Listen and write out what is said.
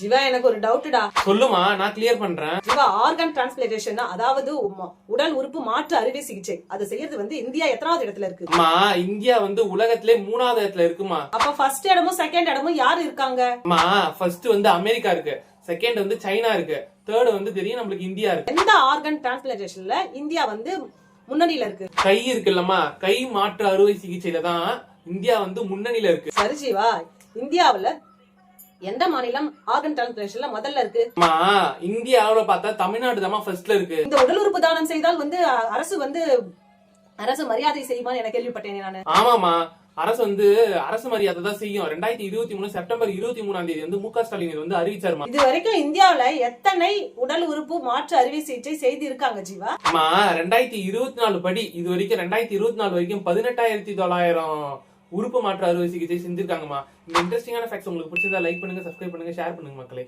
ஜீவா எனக்கு ஒரு டவுட்டுடா. சொல்லுமா நான் கிளியர் பண்றேன். ஜீவா ஆர்கன் டிரான்ஸ்பிளேஷன் அதாவது உடல் உறுப்பு மாற்று அறுவை சிகிச்சை. அது செய்யறது வந்து இந்தியா எத்தனாவது இடத்துல இருக்கு? அம்மா இந்தியா வந்து உலகத்திலே மூணாவது இடத்துல இருக்குமா? அப்ப ஃபர்ஸ்ட் இடமும் செகண்ட் இடமும் யார் இருக்காங்க? அம்மா ஃபர்ஸ்ட் வந்து அமெரிக்கா இருக்கு. செகண்ட் வந்து சைனா இருக்கு. தேர்ட் வந்து தெரியும் நம்மளுக்கு இந்தியா இருக்கு. எந்த ஆர்கன் டிரான்ஸ்பிளேஷன்ல இந்தியா வந்து முன்னணியில இருக்கு? கை இருக்குல்லம்மா. கை மாற்று அறுவை சிகிச்சையில தான் இந்தியா வந்து முன்னணியில இருக்கு. சரி ஜீவா. இந்தியாவுல எந்த மாநிலம்? ஆர்கன் டிரான்ஸ்பிளேஷன்ல முதல்ல இருக்கு. இந்தியாவுல பார்த்தா தமிழ்நாடு தான் ஃபர்ஸ்ட்ல இருக்கு. இந்த உடல் உறுப்பு தானம் செய்தால் வந்து அரசு வந்து அரசு மரியாதை செய்யுமான்னு எனக்கு கேள்விப்பட்டேன் நானு. ஆமாமா அரசு வந்து அரசு மரியாதை தான் செய்யும். ரெண்டாயிரத்தி இருபத்தி மூணு செப்டம்பர் இருபத்தி மூணாம் தேதி வந்து மு க ஸ்டாலின் இது வந்து அறிவிச்சாருமா? இது வரைக்கும் இந்தியாவுல எத்தனை உடல் உறுப்பு மாற்று அறுவை சிகிச்சை செய்து இருக்காங்க ஜீவா? அம்மா ரெண்டாயிரத்தி இருபத்தி நாலு படி இது வரைக்கும் ரெண்டாயிரத்தி இருபத்தி நாலு வரைக்கும் பதினெட்டாயிரத்தி தொள்ளாயிரம் உறுப்பு மாற்று அறுவை சிகிச்சை செஞ்சிருக்காங்கம்மா. இந்த இன்ட்ரெஸ்டிங்கான ஃபேக்ட்ஸ் உங்களுக்கு பிடிச்சிருந்தா லைக் பண்ணுங்க சப்ஸ்கிரைப் பண்ணுங்க ஷேர் பண்ணுங்க மக்களே.